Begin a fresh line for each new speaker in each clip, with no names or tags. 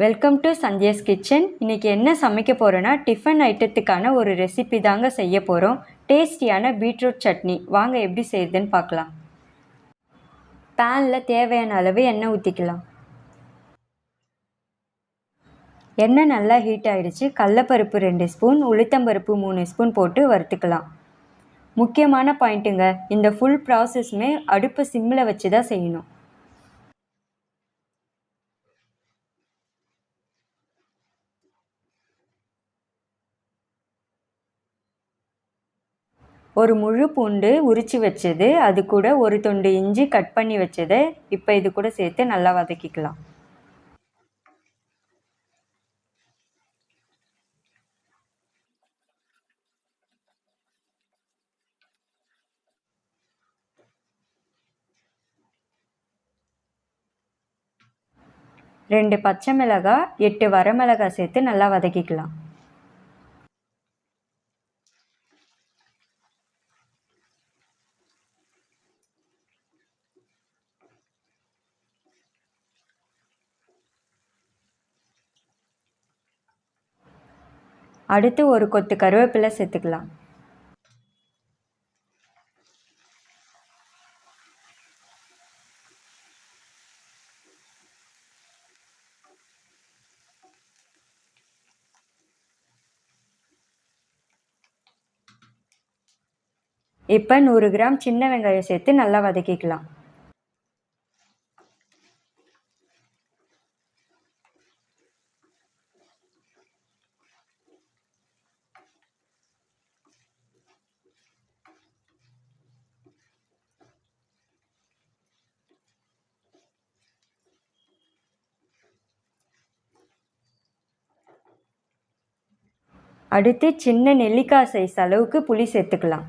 Welcome to Sandhya's kitchen இன்றைக்கி என்ன சமைக்க போகிறோன்னா டிஃபன் ஐட்டத்துக்கான ஒரு ரெசிபி தாங்க செய்ய போகிறோம் டேஸ்டியான பீட்ரூட் சட்னி. வாங்க எப்படி செய்யுதுன்னு பார்க்கலாம். பேனில் தேவையான அளவு எண்ணெய் ஊற்றிக்கலாம் எண்ணெய் நல்லா ஹீட் ஆகிடுச்சு கடலப்பருப்பு ரெண்டு ஸ்பூன் உளுத்தம்பருப்பு மூணு ஸ்பூன் போட்டு வறுத்துக்கலாம். முக்கியமான பாயிண்ட்டுங்க இந்த ஃபுல் ப்ராசஸ்மே அடுப்பு சிம்மில் வச்சு தான் செய்யணும். ஒரு முழு பூண்டு உரித்து வச்சது அது கூட ஒரு துண்டு இஞ்சி கட் பண்ணி வச்சது இப்போ இது கூட சேர்த்து நல்லா வதக்கிக்கலாம். ரெண்டு பச்சை மிளகாய் எட்டு வரமிளகாய் சேர்த்து நல்லா வதக்கிக்கலாம். அடுத்து ஒரு கொத்து கருவேப்பிலை சேர்த்துக்கலாம். இப்போ நூறு கிராம் சின்ன வெங்காயம் சேர்த்து நல்லா வதக்கிக்கலாம். அடுத்து சின்ன நெல்லிக்காய் சைஸ் அளவுக்கு புளி சேர்த்துக்கலாம்.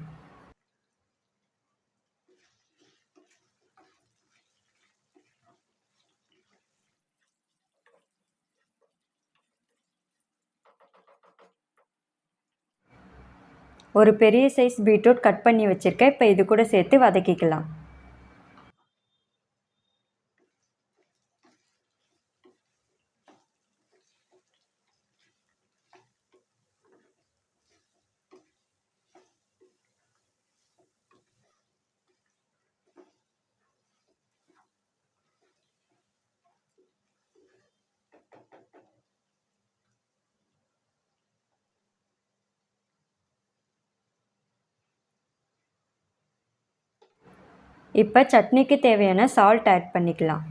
ஒரு பெரிய சைஸ் பீட்ரூட் கட் பண்ணி வச்சுருக்கேன். இப்போ இது கூட சேர்த்து வதக்கிக்கலாம். இப்போ சட்னிக்கு தேவையான சால்ட் ஆட் பண்ணிக்கலாம்.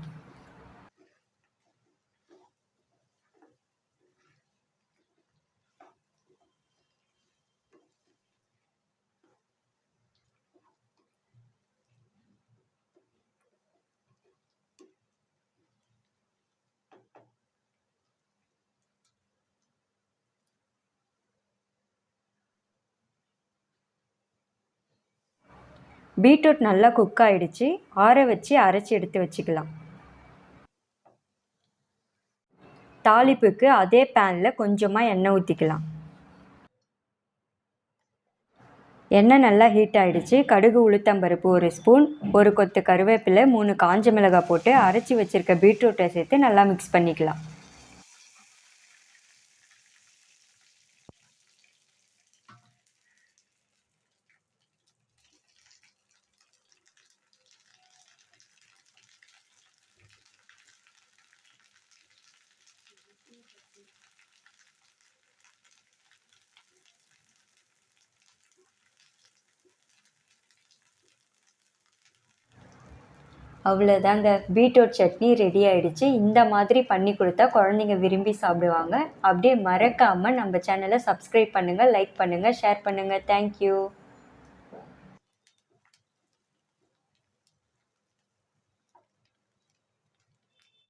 பீட்ரூட் நல்லா குக் ஆகிடுச்சு ஆற வச்சு அரைச்சி எடுத்து வச்சுக்கலாம். தாளிப்புக்கு அதே பேனில் கொஞ்சமாக எண்ணெய் ஊற்றிக்கலாம் எண்ணெய் நல்லா ஹீட் ஆகிடுச்சு கடுகு உளுத்தம்பருப்பு ஒரு ஸ்பூன் ஒரு கொத்து கருவேப்பிலை மூணு காஞ்ச மிளகாய் போட்டு அரைச்சி வச்சுருக்க பீட்ரூட்டை சேர்த்து நல்லா மிக்ஸ் பண்ணிக்கலாம். அவ்வளோதாங்க பீட்ரூட் சட்னி ரெடி ஆகிடுச்சு இந்த மாதிரி பண்ணி கொடுத்தா குழந்தைங்க விரும்பி சாப்பிடுவாங்க. அப்படியே மறக்காமல் நம்ம சேனலை சப்ஸ்கிரைப் பண்ணுங்கள் லைக் பண்ணுங்கள் ஷேர் பண்ணுங்கள் தேங்க்யூ